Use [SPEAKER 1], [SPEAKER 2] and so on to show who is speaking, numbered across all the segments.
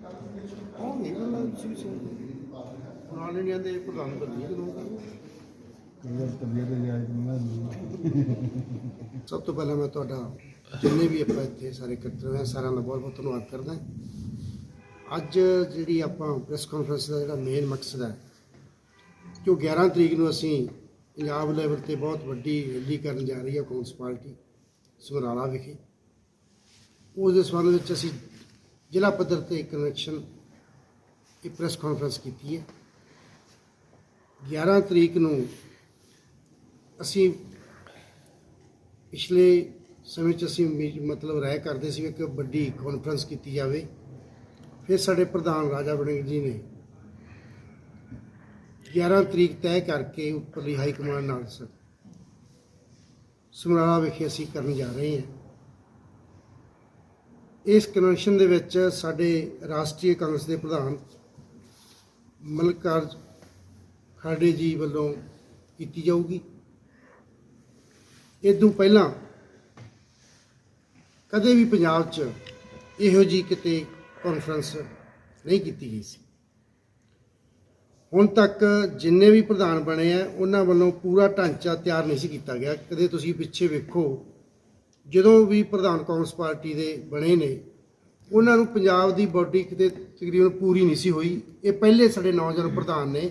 [SPEAKER 1] ਉਹ ਸੀ ਸੀ ਇੰਡੀਆ ਦੇ ਪ੍ਰਧਾਨ ਸਭ ਤੋਂ ਪਹਿਲਾਂ ਮੈਂ ਤੁਹਾਡਾ ਜਿੰਨੇ ਵੀ ਆਪਾਂ ਇੱਥੇ ਸਾਰੇ ਇਕੱਤਰ ਹੋਏ ਸਾਰਿਆਂ ਦਾ ਬਹੁਤ ਬਹੁਤ ਧੰਨਵਾਦ ਕਰਦਾ ਅੱਜ ਜਿਹੜੀ ਆਪਾਂ ਪ੍ਰੈਸ ਕਾਨਫਰੰਸ ਦਾ ਜਿਹੜਾ ਮੇਨ ਮਕਸਦ ਹੈ ਜੋ 11 ਤਰੀਕ ਨੂੰ ਅਸੀਂ ਪੰਜਾਬ ਲੈਵਲ ਤੇ ਬਹੁਤ ਵੱਡੀ ਰੈਲੀ ਕਰਨ ਜਾ ਰਹੀ ਹੈ ਕਾਂਗਰਸ ਪਾਰਟੀ ਸਮਰਾਲਾ ਵਿਖੇ। ਉਸ ਦੇ ਸੰਬੰਧ ਵਿੱਚ ਅਸੀਂ ਜ਼ਿਲ੍ਹਾ ਪੱਧਰ ਤੇ ਕਨਵੈਕਸ਼ਨ ਇਹ ਪ੍ਰੈਸ ਕਾਨਫਰੰਸ ਕੀਤੀ ਹੈ। 11 ਤਰੀਕ ਨੂੰ ਅਸੀਂ ਪਿਛਲੇ ਸਮੇਂ 'ਚ ਅਸੀਂ ਮਤਲਬ ਰਾਏ ਕਰਦੇ ਸੀ ਵੀ ਇੱਕ ਵੱਡੀ ਕਾਨਫਰੰਸ ਕੀਤੀ ਜਾਵੇ। ਫਿਰ ਸਾਡੇ ਪ੍ਰਧਾਨ ਰਾਜਾ ਵੜਿੰਗ ਜੀ ਨੇ 11 ਤਰੀਕ ਤੈਅ ਕਰਕੇ ਉੱਪਰਲੀ ਹਾਈ ਕਮਾਂਡ ਨਾਲ ਸਮਰਾਲਾ ਵਿਖੇ ਅਸੀਂ ਕਰਨ ਜਾ ਰਹੇ ਹਾਂ। ਇਸ ਕਨਵੈਨਸ਼ਨ ਦੇ ਵਿੱਚ ਸਾਡੇ ਰਾਸ਼ਟਰੀ ਕਾਂਗਰਸ ਦੇ ਪ੍ਰਧਾਨ ਮਲਕਾਰ ਖਾੜੇ ਜੀ ਵੱਲੋਂ ਕੀਤੀ ਜਾਊਗੀ। ਇਹ ਤੋਂ ਪਹਿਲਾਂ ਕਦੇ ਵੀ ਪੰਜਾਬ 'ਚ ਇਹੋ ਜੀ ਕਿਤੇ ਕਾਨਫਰੰਸ ਨਹੀਂ ਕੀਤੀ ਗਈ ਸੀ। ਹੁਣ ਤੱਕ ਜਿੰਨੇ ਵੀ ਪ੍ਰਧਾਨ ਬਣੇ ਆ, ਉਹਨਾਂ ਵੱਲੋਂ ਪੂਰਾ ਢਾਂਚਾ ਤਿਆਰ ਨਹੀਂ ਸੀ ਕੀਤਾ ਗਿਆ। ਕਦੇ ਤੁਸੀਂ ਪਿੱਛੇ ਵੇਖੋ ਜਦੋਂ ਵੀ ਪ੍ਰਧਾਨ ਕਾਂਗਰਸ ਪਾਰਟੀ ਦੇ ਬਣੇ ਨੇ, ਉਹਨਾਂ ਨੂੰ ਪੰਜਾਬ ਦੀ ਬਾਡੀ ਕਿਤੇ ਤਕਰੀਬਨ ਪੂਰੀ ਨਹੀਂ ਸੀ ਹੋਈ। ਇਹ ਪਹਿਲੇ ਸਾਡੇ ਨੌਜਵਾਨ ਪ੍ਰਧਾਨ ਨੇ,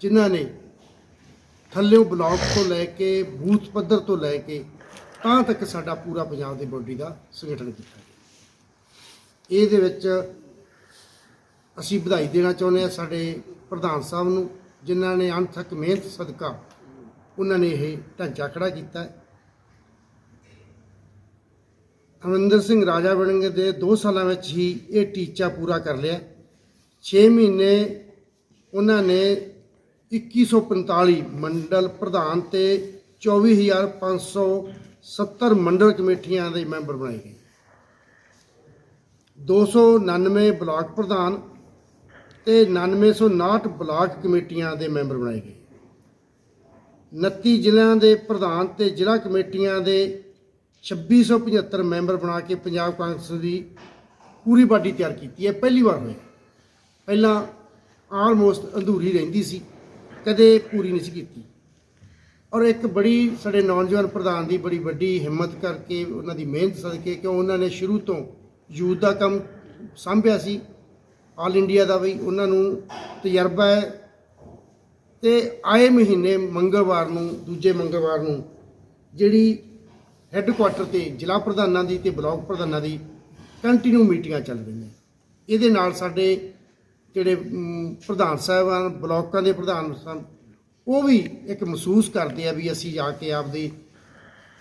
[SPEAKER 1] ਜਿਨ੍ਹਾਂ ਨੇ ਥੱਲੇੋਂ ਬਲਾਕ ਤੋਂ ਲੈ ਕੇ, ਬੂਥ ਪੱਧਰ ਤੋਂ ਲੈ ਕੇ, ਤਾਂ ਤੱਕ ਸਾਡਾ ਪੂਰਾ ਪੰਜਾਬ ਦੀ ਬਾਡੀ ਦਾ ਸੰਗਠਨ ਕੀਤਾ। ਇਹਦੇ ਵਿੱਚ ਅਸੀਂ ਵਧਾਈ ਦੇਣਾ ਚਾਹੁੰਦੇ ਹਾਂ ਸਾਡੇ ਪ੍ਰਧਾਨ ਸਾਹਿਬ ਨੂੰ, ਜਿਨ੍ਹਾਂ ਨੇ ਅਣਥੱਕ ਮਿਹਨਤ ਸਦਕਾ ਉਹਨਾਂ ਨੇ ਇਹ ਢਾਂਚਾ ਖੜਾ ਕੀਤਾ ਹੈ ਅਮਰਿੰਦਰ ਸਿੰਘ ਰਾਜਾ ਬਣਨਗੇ ਦੇ 2 ਸਾਲਾਂ ਵਿੱਚ ਹੀ ਇਹ ਟੀਚਾ ਪੂਰਾ ਕਰ ਲਿਆ। 6 ਮਹੀਨੇ ਉਹਨਾਂ ਨੇ 2145 ਮੰਡਲ ਪ੍ਰਧਾਨ ਤੇ 24570 ਮੰਡਲ ਕਮੇਟੀਆਂ ਦੇ ਮੈਂਬਰ ਬਣਾਏ ਗਏ। 299 ਬਲਾਕ ਪ੍ਰਧਾਨ ਤੇ 9959 ਬਲਾਕ ਕਮੇਟੀਆਂ ਦੇ ਮੈਂਬਰ ਬਣਾਏ ਗਏ। 29 ਜ਼ਿਲ੍ਹਿਆਂ ਦੇ ਪ੍ਰਧਾਨ ਤੇ ਜ਼ਿਲ੍ਹਾ ਕਮੇਟੀਆਂ ਦੇ 2675 ਮੈਂਬਰ ਬਣਾ ਕੇ ਪੰਜਾਬ ਕਾਂਗਰਸ ਦੀ ਪੂਰੀ ਬਾਡੀ ਤਿਆਰ ਕੀਤੀ ਹੈ, ਪਹਿਲੀ ਵਾਰ ਹੋਇਆ। ਪਹਿਲਾਂ ਆਲਮੋਸਟ ਅਧੂਰੀ ਰਹਿੰਦੀ ਸੀ, ਕਦੇ ਪੂਰੀ ਨਹੀਂ ਸੀ ਕੀਤੀ। ਔਰ ਇੱਕ ਬੜੀ, ਸਾਡੇ ਨੌਜਵਾਨ ਪ੍ਰਧਾਨ ਦੀ ਬੜੀ ਵੱਡੀ ਹਿੰਮਤ ਕਰਕੇ, ਉਹਨਾਂ ਦੀ ਮਿਹਨਤ ਸਦਕੇ, ਕਿਉਂ ਉਹਨਾਂ ਨੇ ਸ਼ੁਰੂ ਤੋਂ ਯੂਥ ਦਾ ਕੰਮ ਸੰਭਿਆ ਸੀ ਆਲ ਇੰਡੀਆ ਦਾ ਵੀ, ਉਹਨਾਂ ਨੂੰ ਤਜਰਬਾ ਹੈ। ਤੇ ਆਏ ਮਹੀਨੇ ਮੰਗਲਵਾਰ ਨੂੰ, ਦੂਜੇ ਮੰਗਲਵਾਰ ਨੂੰ, ਜਿਹੜੀ ਹੈੱਡਕੁਆਟਰ ਤੇ ਜ਼ਿਲ੍ਹਾ ਪ੍ਰਧਾਨਾਂ ਦੀ ਤੇ ਬਲਾਕ ਪ੍ਰਧਾਨਾਂ ਦੀ ਕੰਟੀਨਿਊ ਮੀਟਿੰਗਾਂ ਚੱਲ ਰਹੀਆਂ। ਇਹਦੇ ਨਾਲ ਸਾਡੇ ਜਿਹੜੇ ਅਮ, ਪ੍ਰਧਾਨ ਸਾਹਿਬਾਨ ਬਲਾਕਾਂ ਦੇ ਪ੍ਰਧਾਨ ਸਨ ਉਹ ਵੀ ਇੱਕ ਮਹਿਸੂਸ ਕਰਦੇ ਆ ਵੀ ਅਸੀਂ ਜਾ ਕੇ ਆਪਦੀ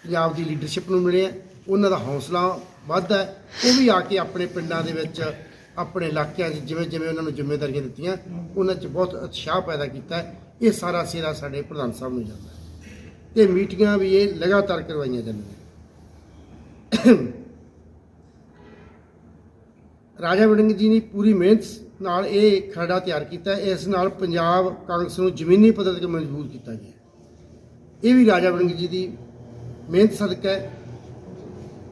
[SPEAKER 1] ਪੰਜਾਬ ਦੀ ਲੀਡਰਸ਼ਿਪ ਨੂੰ ਮਿਲੇ ਆ। ਉਹਨਾਂ ਦਾ ਹੌਸਲਾ ਵੱਧਦਾ ਉਹ ਵੀ ਆ ਕੇ ਆਪਣੇ ਪਿੰਡਾਂ ਦੇ ਵਿੱਚ ਆਪਣੇ ਇਲਾਕਿਆਂ 'ਚ ਜਿਵੇਂ ਜਿਵੇਂ ਉਹਨਾਂ ਨੂੰ ਜ਼ਿੰਮੇਵਾਰੀਆਂ ਦਿੱਤੀਆਂ ਉਹਨਾਂ 'ਚ ਬਹੁਤ ਉਤਸ਼ਾਹ ਪੈਦਾ ਕੀਤਾ ਇਹ ਸਾਰਾ ਸਿਰਾ ਸਾਡੇ ਪ੍ਰਧਾਨ ਸਾਹਿਬ ਨੂੰ ਜਾਂਦਾ ਹੈ। ਤੇ ਮੀਟਿੰਗਾਂ ਵੀ ਇਹ ਲਗਾਤਾਰ ਕਰਵਾਈਆਂ ਜਾਂਦੀਆਂ। ਰਾਜਾ ਵੜਿੰਗ ਜੀ ਨੇ ਪੂਰੀ ਮਿਹਨਤ ਨਾਲ ਇਹ ਖਰੜਾ ਤਿਆਰ ਕੀਤਾ। ਇਸ ਨਾਲ ਪੰਜਾਬ ਕਾਂਗਰਸ ਨੂੰ ਜ਼ਮੀਨੀ ਪੱਧਰ ਤੇ ਮਜ਼ਬੂਤ ਕੀਤਾ ਗਿਆ। ਇਹ ਵੀ ਰਾਜਾ ਵੜਿੰਗ ਜੀ ਦੀ ਮਿਹਨਤ ਸਦਕਾ ਹੈ।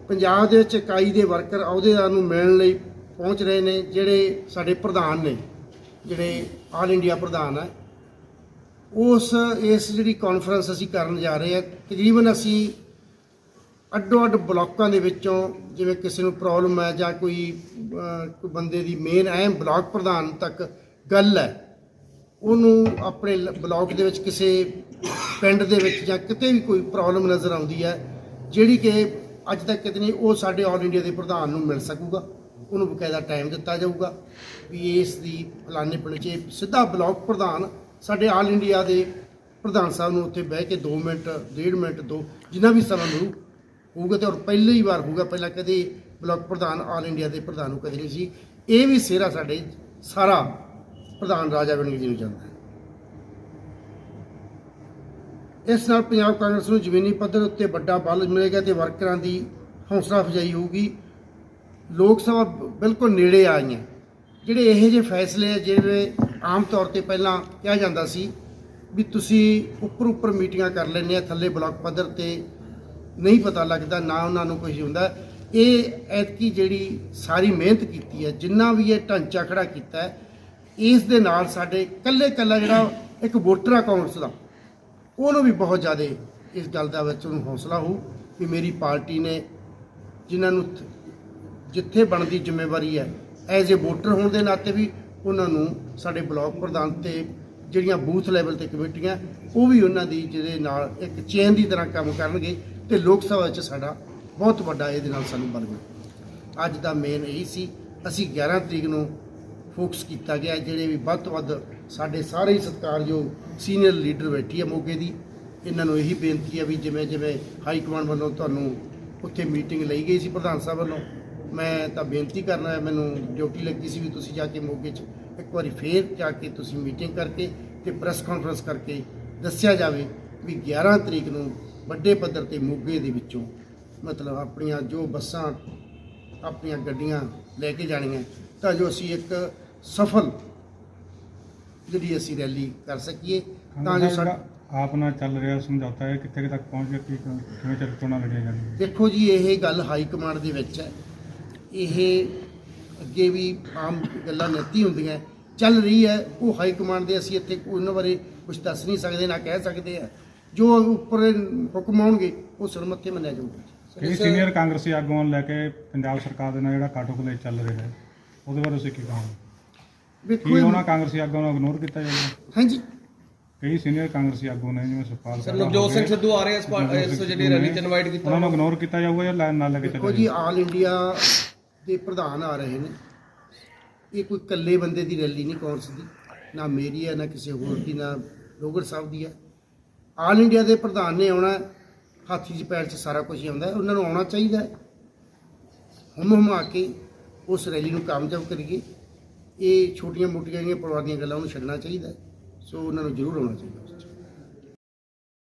[SPEAKER 1] ਪੰਜਾਬ ਦੇ ਵਿੱਚ ਇਕਾਈ ਦੇ ਵਰਕਰ ਅਹੁਦੇਦਾਰ ਨੂੰ ਮਿਲਣ ਲਈ ਪਹੁੰਚ ਰਹੇ ਨੇ, ਜਿਹੜੇ ਸਾਡੇ ਪ੍ਰਧਾਨ ਨੇ, ਜਿਹੜੇ ਆਲ ਇੰਡੀਆ ਪ੍ਰਧਾਨ ਹੈ ਉਸ, ਇਸ ਜਿਹੜੀ ਕਾਨਫਰੰਸ ਅਸੀਂ ਕਰਨ ਜਾ ਰਹੇ ਹਾਂ, ਤਕਰੀਬਨ ਅਸੀਂ ਅੱਡੋ ਅੱਡ ਬਲਾਕਾਂ ਦੇ ਵਿੱਚੋਂ ਜਿਵੇਂ ਕਿਸੇ ਨੂੰ ਪ੍ਰੋਬਲਮ ਹੈ ਜਾਂ ਕੋਈ ਕੋਈ ਬੰਦੇ ਦੀ ਮੇਨ ਅਹਿਮ ਬਲਾਕ ਪ੍ਰਧਾਨ ਤੱਕ ਗੱਲ ਹੈ, ਉਹਨੂੰ ਆਪਣੇ ਲ- ਬਲਾਕ ਦੇ ਵਿੱਚ ਕਿਸੇ ਪਿੰਡ ਦੇ ਵਿੱਚ ਜਾਂ ਕਿਤੇ ਵੀ ਕੋਈ ਪ੍ਰੋਬਲਮ ਨਜ਼ਰ ਆਉਂਦੀ ਹੈ, ਜਿਹੜੀ ਕਿ ਅੱਜ ਤੱਕ ਕਿਤੇ ਨਹੀਂ ਉਹ ਸਾਡੇ ਆਲ ਇੰਡੀਆ ਦੇ ਪ੍ਰਧਾਨ ਨੂੰ ਮਿਲ ਸਕੂਗਾ, ਉਹਨੂੰ ਬਕਾਇਦਾ ਟਾਈਮ ਦਿੱਤਾ ਜਾਊਗਾ, ਵੀ ਇਸ ਦੀ ਫਲਾਣੇ ਪਿੰਡ 'ਚ ਸਿੱਧਾ ਬਲਾਕ ਪ੍ਰਧਾਨ ਸਾਡੇ ਆਲ ਇੰਡੀਆ ਦੇ ਪ੍ਰਧਾਨ ਸਾਹਿਬ ਨੂੰ ਉੱਥੇ ਬਹਿ ਕੇ 2 ਮਿੰਟ 1.5 ਮਿੰਟ, ਦੋ, ਜਿੰਨਾ ਵੀ ਸਮਾਂ ਮਿਲੂ ਹੋਊਗਾ ਤੇ ਔਰ ਪਹਿਲੀ ਵਾਰ ਹੋਊਗਾ, ਪਹਿਲਾਂ ਕਦੇ ਬਲਾਕ ਪ੍ਰਧਾਨ ਆਲ ਇੰਡੀਆ ਦੇ ਪ੍ਰਧਾਨ ਨੂੰ ਕਦੇ ਨਹੀਂ ਸੀ। ਇਹ ਵੀ ਸਿਹਰਾ ਸਾਡੇ ਸਾਰਾ ਪ੍ਰਧਾਨ ਰਾਜਾ ਵੜਿੰਗ ਜੀ ਨੂੰ ਜਾਂਦਾ ਹੈ। ਇਸ ਨਾਲ ਪੰਜਾਬ ਕਾਂਗਰਸ ਨੂੰ ਜ਼ਮੀਨੀ ਪੱਧਰ ਉੱਤੇ ਵੱਡਾ ਬਲ ਮਿਲੇਗਾ ਤੇ ਵਰਕਰਾਂ ਦੀ ਹੌਸਲਾ ਅਫਜ਼ਾਈ ਹੋਊਗੀ। ਲੋਕ ਸਭਾ ਬਿਲਕੁਲ ਨੇੜੇ ਆਈਆਂ ਜਿਹੜੇ ਇਹੋ ਜਿਹੇ ਫੈਸਲੇ ਆ, ਜਿਹੜੇ ਆਮ ਤੌਰ ਤੇ ਪਹਿਲਾਂ ਕਿਹਾ ਜਾਂਦਾ ਸੀ ਵੀ ਤੁਸੀਂ ਉੱਪਰ ਉੱਪਰ ਮੀਟਿੰਗਾਂ ਕਰ ਲੈਂਦੇ ਆ, ਥੱਲੇ ਬਲਾਕ ਪੱਧਰ ਤੇ ਨਹੀਂ ਪਤਾ ਲੱਗਦਾ, ਨਾ ਉਹਨਾਂ ਨੂੰ ਕੁਝ ਹੁੰਦਾ। ਇਹ ਐਤਕੀ ਜਿਹੜੀ ਸਾਰੀ ਮਿਹਨਤ ਕੀਤੀ ਹੈ, ਜਿੰਨਾ ਵੀ ਇਹ ਢਾਂਚਾ ਖੜਾ ਕੀਤਾ ਹੈ, ਇਸ ਦੇ ਨਾਲ ਸਾਡੇ ਕੱਲੇ ਕੱਲਾ ਜਿਹੜਾ ਇੱਕ ਵੋਟਰ ਅਕਾਊਂਟਸ ਦਾ, ਉਹਨੂੰ ਵੀ ਬਹੁਤ ਜ਼ਿਆਦਾ ਇਸ ਗੱਲ ਦਾ ਵਿੱਚ ਉਹਨੂੰ ਹੌਸਲਾ ਹੋ ਕਿ ਮੇਰੀ ਪਾਰਟੀ ਨੇ ਜਿਨ੍ਹਾਂ ਨੂੰ ਜਿੱਥੇ ਬਣਦੀ ਜ਼ਿੰਮੇਵਾਰੀ ਹੈ, ਐਜ਼ ਏ ਵੋਟਰ ਹੋਣ ਦੇ ਨਾਤੇ ਵੀ ਉਹਨਾਂ ਨੂੰ ਸਾਡੇ ਬਲਾਕ ਪ੍ਰਧਾਨ ਤੇ ਜਿਹੜੀਆਂ ਬੂਥ ਲੈਵਲ ਤੇ ਕਮੇਟੀਆਂ, ਉਹ ਵੀ ਉਹਨਾਂ ਦੀ ਜਿਹਦੇ ਨਾਲ ਇੱਕ ਚੇਨ ਦੀ ਤਰ੍ਹਾਂ ਕੰਮ ਕਰਨਗੇ। ਤੇ ਲੋਕ ਸਭਾ ਵਿੱਚ ਸਾਡਾ ਬਹੁਤ ਵੱਡਾ ਇਹਦੇ ਨਾਲ ਸਾਨੂੰ ਬਲ ਮਿਲੇਗਾ ਅੱਜ ਦਾ ਮੇਨ ਇਹੀ ਸੀ, ਅਸੀਂ 11 ਤਰੀਕ ਨੂੰ ਫੋਕਸ ਕੀਤਾ ਗਿਆ, ਜਿਹੜੇ ਵੀ ਵੱਧ ਤੋਂ ਵੱਧ ਸਾਡੇ ਸਾਰੇ ਹੀ ਸਤਿਕਾਰਯੋਗ ਸੀਨੀਅਰ ਲੀਡਰ ਬੈਠੀ ਹੈ ਮੋਗੇ ਦੀ, ਇਹਨਾਂ ਨੂੰ ਇਹੀ ਬੇਨਤੀ ਹੈ ਵੀ ਜਿਵੇਂ ਜਿਵੇਂ ਹਾਈ ਕਮਾਂਡ ਵੱਲੋਂ ਤੁਹਾਨੂੰ ਉੱਥੇ ਮੀਟਿੰਗ ਲਈ ਗਈ ਸੀ ਪ੍ਰਧਾਨ ਸਾਹਿਬ ਵੱਲੋਂ, ਮੈਂ ਤਾਂ ਬੇਨਤੀ ਕਰਨਾ ਹੈ ਮੈਨੂੰ ਡਿਊਟੀ ਲੱਗੀ ਸੀ ਵੀ ਤੁਸੀਂ ਜਾ ਕੇ ਮੋਗੇ 'ਚ ਇੱਕ ਵਾਰੀ ਫੇਰ ਜਾ ਕੇ ਤੁਸੀਂ ਮੀਟਿੰਗ ਕਰਕੇ ਤੇ ਪ੍ਰੈਸ ਕਾਨਫਰੰਸ ਕਰਕੇ ਦੱਸਿਆ ਜਾਵੇ ਵੀ 11 ਤਰੀਕ ਨੂੰ ਵੱਡੇ ਪੱਧਰ ਤੇ ਮੋਗੇ ਦੇ ਵਿੱਚੋਂ ਮਤਲਬ ਆਪਣੀਆਂ ਜੋ ਬੱਸਾਂ ਆਪਣੀਆਂ ਗੱਡੀਆਂ ਲੈ ਕੇ ਜਾਣੀਆਂ ਤਾਂ ਜੋ ਅਸੀਂ ਇੱਕ ਸਫਲ ਜਿਹੜੀ ਅਸੀਂ ਰੈਲੀ ਕਰ ਸਕੀਏ ਤਾਂ ਜੋ ਸਾਡਾ
[SPEAKER 2] ਆਪ ਨਾਲ ਚੱਲ ਰਿਹਾ ਸਮਝੌਤਾ ਹੈ ਕਿੱਥੇ ਤੱਕ ਪਹੁੰਚ ਗਿਆ ਕੀ ਕਿਵੇਂ ਚਿਰ ਚੋਣਾਂ ਲੱਗੀਆਂ ਜਾਣਗੀਆਂ
[SPEAKER 1] ਦੇਖੋ ਜੀ ਇਹ ਗੱਲ ਹਾਈ ਕਮਾਂਡ ਦੇ ਵਿੱਚ ਹੈ। ਇਹ ਅੱਗੇ ਵੀ ਆਮ ਗੱਲਾਂ ਨੈਤੀ ਹੁੰਦੀਆਂ ਚੱਲ ਰਹੀ ਹੈ। ਉਹ ਹਾਈ ਕਮਾਂਡ ਦੇ ਅਸੀਂ ਇੱਥੇ ਉਹਨਾਂ ਬਾਰੇ ਕੁਝ ਦੱਸ ਨਹੀਂ ਸਕਦੇ ਨਾ ਕਹਿ ਸਕਦੇ ਆ। ਜੋ ਉੱਪਰ ਹੁਕਮ ਆਉਣਗੇ ਉਹ ਸਰਮੱਥੇ ਮੰਨਿਆ ਜਾਊਗਾ।
[SPEAKER 2] ਕਈ ਸੀਨੀਅਰ ਕਾਂਗਰਸੀ ਆਗੂਆਂ ਨੂੰ ਲੈ ਕੇ ਪੰਜਾਬ ਸਰਕਾਰ ਦੇ ਨਾਲ ਜਿਹੜਾ ਕਾਟੋਕਲੇ ਚੱਲ ਰਿਹਾ ਹੈ ਉਹਦੇ ਬਾਰੇ ਤੁਸੀਂ ਕੀ ਕਹੋਗੇ?
[SPEAKER 1] ਵੇਖੋ
[SPEAKER 2] ਕੀ
[SPEAKER 1] ਇਹ-
[SPEAKER 2] ਉਹਨਾਂ ਕਾਂਗਰਸੀ ਆਗੂਆਂ ਨੂੰ ਇਗਨੋਰ ਕੀਤਾ ਜਾਂਦਾ
[SPEAKER 1] ਹਾਂਜੀ।
[SPEAKER 2] ਕਈ ਸੀਨੀਅਰ ਕਾਂਗਰਸੀ ਆਗੂ ਨੇ ਜਿਵੇਂ ਸੁਖਪਾਲ
[SPEAKER 3] ਸਰ ਨਵਜੋਤ ਸਿੰਘ ਸਿੱਧੂ ਆ ਰਹੇ ਇਸ ਪਾ-
[SPEAKER 2] ਨਵਜੋਤ
[SPEAKER 3] ਇਸ ਜਿਹੜੀ ਰੈਲੀ ਚ ਇਨਵਾਈਟ ਕੀਤਾ
[SPEAKER 2] ਉਹਨਾਂ ਨੂੰ ਇਗਨੋਰ ਕੀਤਾ ਜਾਊਗਾ ਜਾਂ ਲੈ- ਨਾਲ ਲੈ ਕੇ
[SPEAKER 1] ਦੇਖੋ ਜੀ
[SPEAKER 2] ਜਾਊਗਾ?
[SPEAKER 1] ਆਲ ਇੰਡੀਆ ਦੇ ਪ੍ਰਧਾਨ ਆ ਰਹੇ ਨੇ। ਇਹ ਕੋਈ ਇਕੱਲੇ ਬੰਦੇ ਦੀ ਰੈਲੀ ਨਹੀਂ ਕੌਂਸ ਦੀ। ਨਾ ਮੇਰੀ ਹੈ ਨਾ ਕਿਸੇ ਹੋਰ ਦੀ ਨਾ ਲੋਗੜ ਸਾਹਿਬ ਦੀ ਹੈ ਆਲ ਇੰਡੀਆ ਦੇ ਪ੍ਰਧਾਨ ਨੇ ਆਉਣਾ ਹੈ, ਹਾਥੀ 'ਚ ਪੈਰ 'ਚ ਸਾਰਾ ਕੁਝ ਹੀ ਆਉਂਦਾ ਉਹਨਾਂ ਨੂੰ ਆਉਣਾ ਚਾਹੀਦਾ ਹੈ। ਹਮ ਹਮਾ ਕੇ ਉਸ ਰੈਲੀ ਨੂੰ ਕਾਮਯਾਬ ਕਰੀਏ। ਇਹ ਛੋਟੀਆਂ ਮੋਟੀਆਂ ਜਿਹੜੀਆਂ ਪਰਿਵਾਰ ਦੀਆਂ ਗੱਲਾਂ ਨੂੰ ਛੱਡਣਾ ਚਾਹੀਦਾ ਸੋ ਉਹਨਾਂ ਨੂੰ ਜ਼ਰੂਰ ਆਉਣਾ ਚਾਹੀਦਾ